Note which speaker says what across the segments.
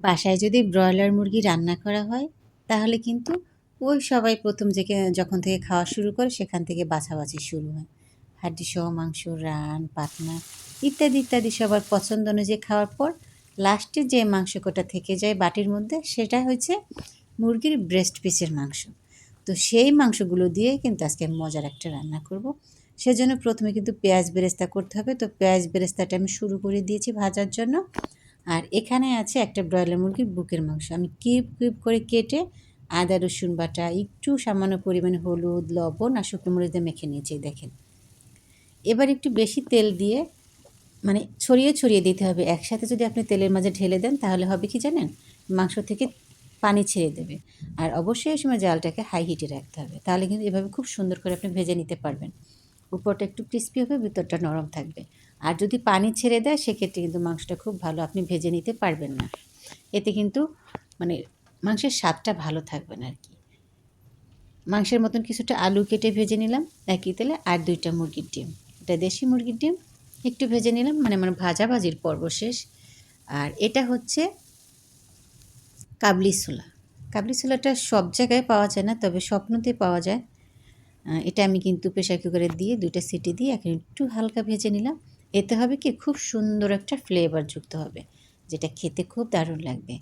Speaker 1: বাসায় যদি ব্রয়লার মুরগি রান্না করা হয়, তাহলে কিন্তু ওই সবাই প্রথম থেকে যখন থেকে খাওয়া শুরু করে সেখান থেকে বাছাবাছি শুরু হয়। হাড্ডি সহ মাংস, রান পাতনা ইত্যাদি ইত্যাদি সবার পছন্দ অনুযায়ী খাওয়ার পর লাস্টে যে মাংস কোটা থেকে যায় বাটির মধ্যে, সেটা হচ্ছে মুরগির ব্রেস্ট পিসের মাংস। তো সেই মাংসগুলো দিয়ে কিন্তু আজকে মজার একটা রান্না করব। সেজন্য প্রথমে কিন্তু পেঁয়াজ বেরেস্তা করতে হবে। তো পেঁয়াজ বেরেস্তাটা আমি শুরু করে দিয়েছি ভাজার জন্য। আর এখানে আছে একটা ব্রয়লার মুরগির বুকের মাংস। আমি কিপ কিউব করে কেটে আদা, রসুন বাটা, একটু সামান্য পরিমাণে হলুদ, লবণ আর শুকনো মরিচ দিয়ে মেখে নিয়েছি দেখেন। এবার একটু বেশি তেল দিয়ে মানে ছড়িয়ে ছড়িয়ে দিতে হবে। একসাথে যদি আপনি তেলের মাঝে ঢেলে দেন, তাহলে হবে কি জানেন? মাংস থেকে পানি ছেড়ে দেবে। আর অবশ্যই এই সময় জালটাকে হাই হিটে রাখতে হবে। তাহলে কিন্তু এভাবে খুব সুন্দর করে আপনি ভেজে নিতে পারবেন। উপরটা একটু ক্রিস্পি হবে, ভিতরটা নরম থাকবে। আর যদি পানি ছেড়ে দেয়, সেক্ষেত্রে কিন্তু মাংসটা খুব ভালো। আপনি ভেজে নিতে পারবেন না। এতে কিন্তু মানে মাংসের স্বাদটা ভালো থাকবে না আর কি মাংসের মতন কিছুটা আলু কেটে ভেজে নিলাম, একই তেলে, আর দুইটা মুরগির ডিম। এটা দেশি মুরগির ডিম, একটু ভেজে নিলাম মানে আমার ভাজাভাজির পর্ব শেষ। আর এটা হচ্ছে কাবলি ছোলা। কাবলি ছোলাটা সব জায়গায় পাওয়া যায় না, তবে স্বপ্নতে পাওয়া যায়। এটা আমি কিন্তু প্রেশার কুকারে দিয়ে দুইটা সিটি দিয়ে এখন একটু হালকা ভেজে নিলাম। এতে হবে কি খুব সুন্দর একটা ফ্লেভার যুক্ত হবে, যেটা খেতে খুব দারুণ লাগবে।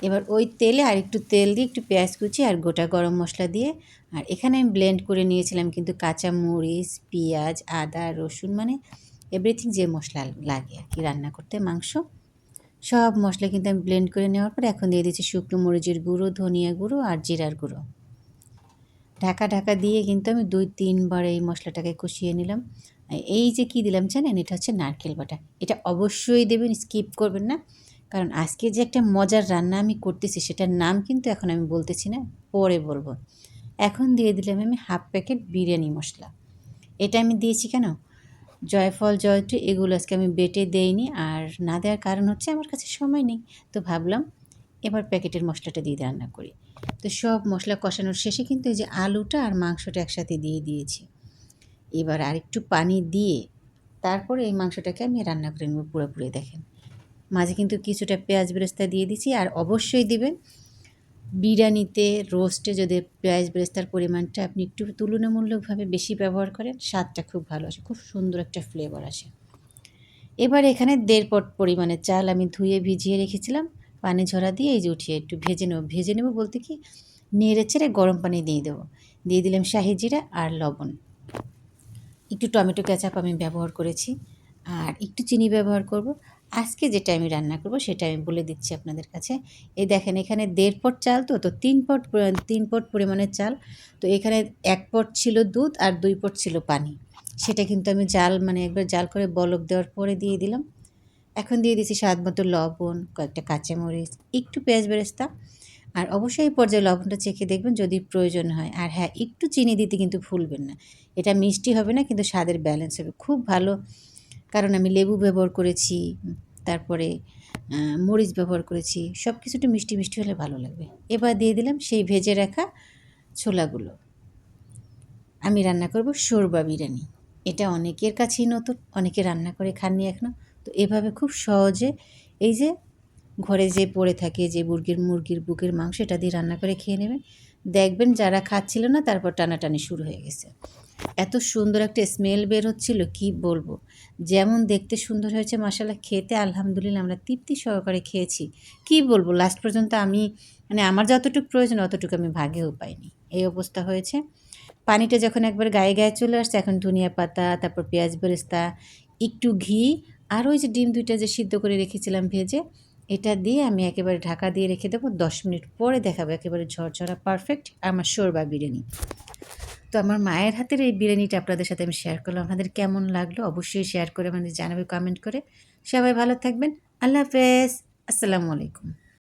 Speaker 1: এবার ওই তেলে আর একটু তেল দিয়ে একটু পেঁয়াজ কুচি আর গোটা গরম মশলা দিয়ে, আর এখানে আমি ব্লেন্ড করে নিয়েছিলাম কিন্তু কাঁচা মরিচ, পেঁয়াজ, আদা, রসুন মানে এভরিথিং যে মশলা লাগে আর কি, রান্না করতে, মাংস, সব মশলা কিন্তু আমি ব্লেন্ড করে নেওয়ার পর এখন দিয়ে দিচ্ছি শুকনো মরিচের গুঁড়ো, ধনিয়া গুঁড়ো আর জিরার গুঁড়ো। ঢাকা ঢাকা দিয়ে কিন্তু আমি দুই তিনবার এই মশলাটাকে কষিয়ে নিলাম। এই যে কি দিলাম জানেন? এটা হচ্ছে নারকেল বাটা। এটা অবশ্যই দেবেন, স্কিপ করবেন না। কারণ আজকে যে একটা মজার রান্না আমি করতেছি, সেটার নাম কিন্তু এখন আমি বলতেছি না, পরে বলব। এখন দিয়ে দিলাম আমি হাফ প্যাকেট বিরিয়ানি মশলা। এটা আমি দিয়েছি কেন? জয়ফল, জয়ত্রী, এগুলো আজকে আমি বেটে দেইনি। আর না দেওয়ার কারণ হচ্ছে আমার কাছে সময় নেই। তো ভাবলাম এবার প্যাকেটের মশলাটা দিয়ে রান্না করি। তো সব মশলা কষানোর শেষে কিন্তু এই যে আলুটা আর মাংসটা একসাথে দিয়ে দিয়েছি। এবার আরেকটু পানি দিয়ে তারপরে এই মাংসটাকে আমি রান্না করে নেব পুরোপুরি, দেখেন। মাঝে কিন্তু কিছুটা পেঁয়াজ বেরেস্তা দিয়ে দিচ্ছি আর অবশ্যই দিবেন বিরিয়ানিতে রোস্টে যদি পেঁয়াজ বেরেস্তার পরিমাণটা আপনি একটু তুলনামূলকভাবে বেশি ব্যবহার করেন, স্বাদটা খুব ভালো আসে, খুব সুন্দর একটা ফ্লেভার আসে। এবার এখানে দেড় পট পরিমাণে চাল আমি ধুয়ে ভিজিয়ে রেখেছিলাম, পানি ঝরা দিয়ে এই যে উঠিয়ে একটু ভেজে নেব। ভেজে নেব বলতে কি নেড়ে ছেড়ে গরম পানি দিয়ে দেবো। দিয়ে দিলাম শাহি জিরা আর লবণ। একটু টমেটো ক্যাচাপ আমি ব্যবহার করেছি আর একটু চিনি ব্যবহার করব। আজকে যেটা আমি রান্না করব সেটা আমি বলে দিচ্ছি আপনাদের কাছে। এই দেখেন, এখানে দেড় পট চাল তো তো তিন পট তিন পট পরিমাণের চাল। তো এখানে এক পট ছিল দুধ আর দুই পট ছিল পানি। সেটা কিন্তু আমি জাল মানে একবার জাল করে বলক দেওয়ার পরে দিয়ে দিলাম। এখন দিয়ে দিচ্ছি স্বাদ মতো লবণ, কয়েকটা কাঁচামরিচ, একটু পেঁয়াজ বেরেস্তা। আর অবশ্যই এই পর্যায়ে লবণটা চেখে দেখবেন যদি প্রয়োজন হয়। আর হ্যাঁ একটু চিনি দিতে কিন্তু ভুলবেন না। এটা মিষ্টি হবে না, কিন্তু স্বাদের ব্যালেন্স হবে। খুব ভালো। কারণ আমি লেবু ব্যবহার করেছি, তারপরে মরিচ ব্যবহার করেছি। সব কিছু একটু মিষ্টি মিষ্টি হলে ভালো লাগবে। এবার দিয়ে দিলাম সেই ভেজে রাখা ছোলাগুলো। আমি রান্না করব শোরবা বিরিয়ানি। এটা অনেকের কাছেই নতুন, অনেকে রান্না করে খাননি এখনও তো এভাবে খুব সহজে এই যে ঘরে যে পড়ে থাকে, যে মুরগির মুরগির বুকের মাংস, এটা দিয়ে রান্না করে খেয়ে নেবেন দেখবেন যারা খাচ্ছিল না, তারপর টানাটানি শুরু হয়ে গেছে। এত সুন্দর একটা স্মেল বের হচ্ছিল, কি বলব? যেমন দেখতে সুন্দর হয়েছে মশালা খেতে আলহামদুলিল্লাহ আমরা তৃপ্তি সহকারে খেয়েছি। কি বলব লাস্ট পর্যন্ত আমি মানে আমার যতটুকু প্রয়োজন, অতটুকু আমি ভাগেও পাইনি। এই অবস্থা হয়েছে। পানিটা যখন একবার গায়ে গায়ে চলে আসছে, এখন ধনিয়া পাতা, তারপর পেঁয়াজ বেরেস্তা, একটু ঘি, আর ওই যে ডিম দুইটা যে সিদ্ধ করে রেখেছিলাম ভেজে এটা দিয়ে আমি একেবারে ঢাকা দিয়ে রেখে দেবো। দশ মিনিট পরে দেখাবো, একেবারে ঝরঝরা পারফেক্ট আমার শোরবা বিরিয়ানি। তো আমার মায়ের হাতের এই বিরিয়ানিটা আপনাদের সাথে আমি শেয়ার করলাম। আপনাদের কেমন লাগল অবশ্যই শেয়ার করে আমাদের জানাবে কমেন্ট করে। সবাই ভালো থাকবেন। আল্লাহ হাফেজ। আসসালামু আলাইকুম।